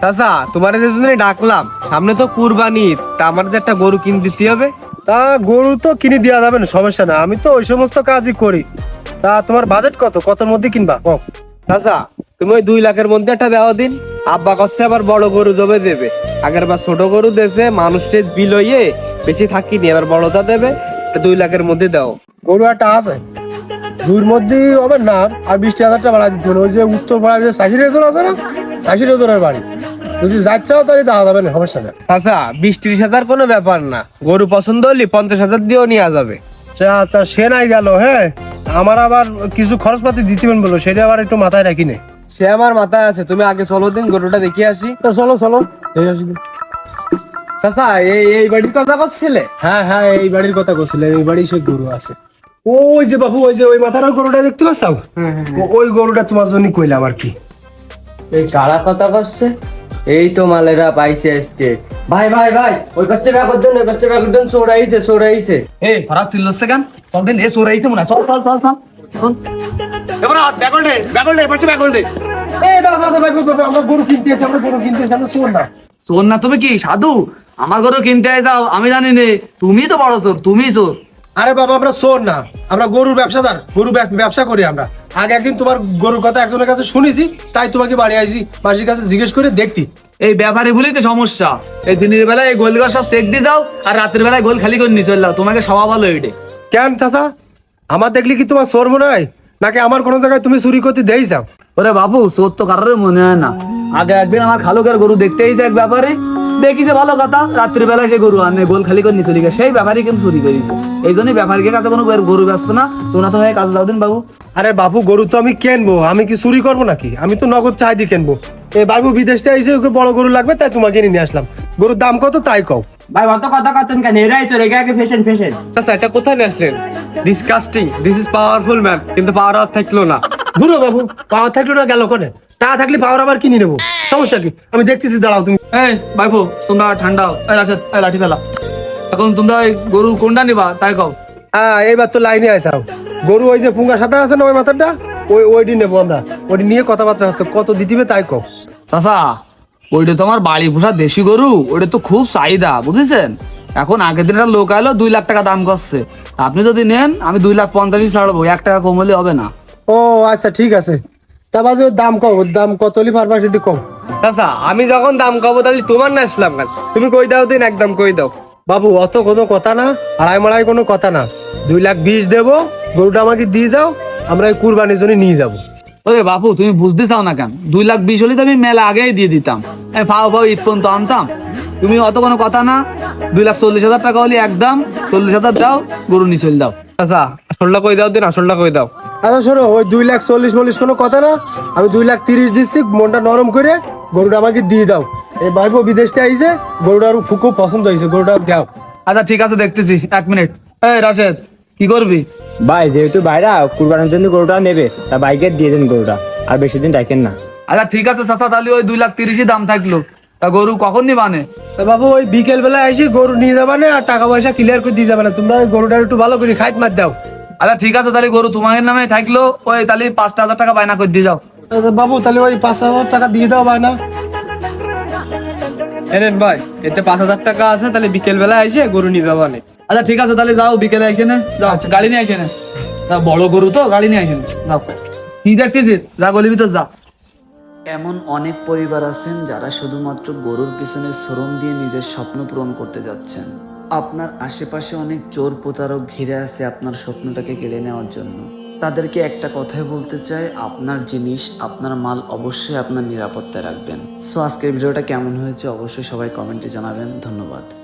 চাচা তোমার যে জন্য ডাকলাম সামনে তো কুরবানি তা আমার যে একটা গরু কিনে দিতে হবে? তা গরু তো কিনে দেওয়া যাবে না সমস্যা না আমি তো ওই সমস্ত কাজই করি। তা তোমার বাজেট কত? কতর মধ্যে কিনবা? কও। চাচা তুমি ওই দুই লাখের মধ্যে একটা দেওয়া দিন আব্বা কচ্ছে আবার বড় গরু জবে দেবে। আগের বার ছোট গরু দেছে মানুষের বিল হইয়ে বেশি থাকিনি এবার বড়টা দেবে দুই লাখের মধ্যে দাও। গরু একটা আছে দুইর মধ্যেই হবে না আর বিশটি হাজারটা বাড়া দিতে হবে ওই যে উত্তর পাড়ায় যে চাষি আছে না রেজনের বাড়ি। যদি যাচ্ছাও তাহলে দেওয়া যাবে না সমস্যা না চাচা বিশ ত্রিশ হাজার কোনো ব্যাপার না। গরু পছন্দ হলে পঞ্চাশ হাজার দিয়েও নেওয়া যাবে। তা সে নাই গেল হ্যাঁ? আমার আবার কিছু খরচপাতি দিতেবেন বলো সেটা আবার একটু মাথায় রাখি নে। সে আমার মাথায় আছে তুমি আগে চলো দিন গরুটা দেখিয়ে আসি। তা চলো চলো। চাচা এই এই বাড়ির কথা করছিলে হ্যাঁ হ্যাঁ এই বাড়ির কথা বলছিলে এই বাড়ি সে গরু আছে। ওই যে বাবু ওই যে ওই মাথার গরুটা দেখতে পাচ্ছ ওই গরুটা তোমার জন্য কইলাম আর কি। এই কারা কথা করছে এই তো মালেরা পাইছে আজকে। ভাই ভাই ভাই ওই কাজটা ব্যাগ করতেন ওই কাজটা ব্যাগ করতেন সোরাইছে সোরাইছে এই খারাপ ছিল সেখান তখন এ আইতে মনে হয়। চল চল চল চল। এবার ব্যাগল দে ব্যাগল দে পাচ্ছে ব্যাগল দে এই দাদা দাদা ভাই ভাই, ভাই, আমরা গরু কিনতে এসে আমরা গরু কিনতে এসে আমরা শোন না। শোন না তুমি কি সাধু? আমার ঘরে কিনতে আই যাও আমি জানি নে তুমি তো বড় চোর তুমি চোর। আরে বাবা আমরা শোন না। আমরা গরুর ব্যবসাদার গরু ব্যবসা করি আমরা। আগে একদিন তোমার গরুর কথা একজনের কাছে শুনেছি তাই তোমাকে বাড়ি আইছি মাসির কাছে জিজ্ঞেস করে দেখতি। এই ব্যাপারে বলেই তো সমস্যা। এই দিনের বেলায় এই গোলঘর সব চেক দিয়ে যাও আর রাতের বেলায় গোল খালি করে নিয়ে চল যাও। তোমাকে সবা ভালো এইটে কেন চাচা? আমার দেখলি কি তোমার সোর মনে হয়? নাকি আমার কোনো জায়গায় তুমি চুরি করতে দেই যাও? ওরে বাবু চোর তো কারোর মনে হয় না। আগে একদিন আমার খালুকের গরু দেখতে এসে এক ব্যাপারে। দেখিছে ভালো কথা রাত্রি বেলায় সে গরু আনে গোল খালি করে চলে গেছে সেই ব্যাপারই কিন্তু চুরি করেছে। এই জন্যই ব্যাপারীকে কাছে কোনো গরু ব্যস্ত না। তোমরা তো হয়ে কাজে যাও দিন বাবু। আরে বাবু গরু তো আমি কিনবো? আমি কি চুরি করব নাকি? আমি তো নগদ চাই দিয়ে কিনবো। এ বাবু বিদেশ থেকে এসে ওকে বড় গরু লাগবে তাই তোমাকে নিয়ে আসলাম। গরুর দাম কত? তাই কও। ভাই অত কথা করতেন কেন? এরাই চলে গেছে ফেশন ফেশন চাচা এটা কোথায় নিয়ে আসলেন? Disgusting this is powerful man কিন্তু পাওয়ার আর থাকল না। হ বাবু পাওয়ার থাকল না গেল কোনে? তা থাকলে পাওয়ার আবার কিনে নেব? সমস্যা কি? আমি দেখতেছি দাঁড়াও তুমি। এই ভাইপো তোমরা ঠান্ডা হও। এই রাশেদ এই লাঠি ফেলা। এখন তোমরা এই গরু কোনটা নিবা তাই কও। হ্যাঁ এইবার তো লাইনে আইসাও গরু ওই যে পুঙ্গা সাদা আছে না ওই মাথাটা ওই ওইটি নেব আমরা। ওইটি নিয়ে কথাবার্তা আছে কত দিতিবে তাই কও। চাচা ওইটা তো আমার বাড়ি পোষা দেশি গরু ওইটা তো খুব চাহিদা বুঝেছেন? এখন আগের দিন একটা লোক আইলো দুই লাখ টাকা দাম করছে। আপনি যদি নেন আমি দুই লাখ পঞ্চাশই ছাড়বো এক টাকা কম হলে হবে না। ও আচ্ছা ঠিক আছে। তা বাজে দাম কম দাম কত হলে পারবা সেটি কম চাচা আমি যখন দাম খাব তাহলে তোমার না আসলাম কেন? তুমি কই দাও দিন একদম কই দাও। বাবু অত কোনো কথা না আড়াই মাড়াই কোনো কথা না। দুই লাখ বিশ দেবো গরুটা আমাকে দিয়ে যাও আমরা এই কুরবানির জন্য নিয়ে যাব। ওরে বাপু তুমি বুঝতে চাও না কেন? দুই লাখ বিশ হলে তো আমি মেলা আগেই দিয়ে দিতাম। এই ফাও ফাও ঈদ পর্যন্ত আনতাম। তুমি অত কোনো কথা না দুই লাখ চল্লিশ হাজার টাকা হলে একদম চল্লিশ হাজার দাও গরু নিয়ে চলে দাও চাচা আসলটা কই দাও দিন আসলটা কই দাও। আচ্ছা শোনো ওই দুই লাখ চল্লিশ মল্লিশ কোনো কথা না। আমি দুই লাখ তিরিশ দিচ্ছি মনটা নরম করে গরুটা আমাকে দিয়ে দাও। এই ভাইবো বিদেশ থেকে আইছে গরুটা আর খুব পছন্দ হয়েছে গরুটা দাও। আচ্ছা ঠিক আছে দেখতেছি এক মিনিট। এই রাশেদ কি করবি? ভাই যেহেতু বাইরা কুরবানের জন্য গরুটা নেবে তা বাইকে দিয়ে দেন গরুটা আর বেশি দিন রাখেন না। আচ্ছা ঠিক আছে চাচা তাহলে ওই দুই লাখ তিরিশই দাম থাকল। তা গরু কখন নিবানে তা বাবু ওই বিকেল বেলা এসে গরু নিয়ে যাবে না আর টাকা পয়সা ক্লিয়ার করে দিয়ে যাবে না। তোমরা ওই গরুটা একটু ভালো করে খাইত মার দাও। আচ্ছা ঠিক আছে তাহলে গরু তোমার নামে থাকল। ওই তাহলে পাঁচটা হাজার টাকা বায়না করে দিয়ে যাও। আচ্ছা, বাবু তাহলে ওই পাঁচ হাজার টাকা দিয়ে দাও বায়না। এনেন ভাই এতে পাঁচ হাজার টাকা আছে তাহলে বিকেল বেলা এসে গরু নিয়ে যাব নে। আচ্ছা ঠিক আছে তাহলে যাও বিকেলে এখানে যাও গাড়ি নিয়ে আসে না। তা বড় গরু তো গাড়ি নিয়ে যাও। কি যা গলি ভিতর যা। এমন অনেক পরিবার আছেন যারা শুধুমাত্র গরুর পিছনে শ্রম দিয়ে নিজের স্বপ্ন পূরণ করতে যাচ্ছেন। আপনার আশেপাশে অনেক চোর প্রতারক ঘিরে আছে আপনার স্বপ্নটাকে কেড়ে নেওয়ার জন্য। তাদেরকে একটা কথাই বলতে চাই, আপনার জিনিস, আপনার মাল অবশ্যই আপনার নিরাপত্তায় রাখবেন। সো আজকের ভিডিওটা কেমন হয়েছে অবশ্যই সবাই কমেন্টে জানাবেন। ধন্যবাদ।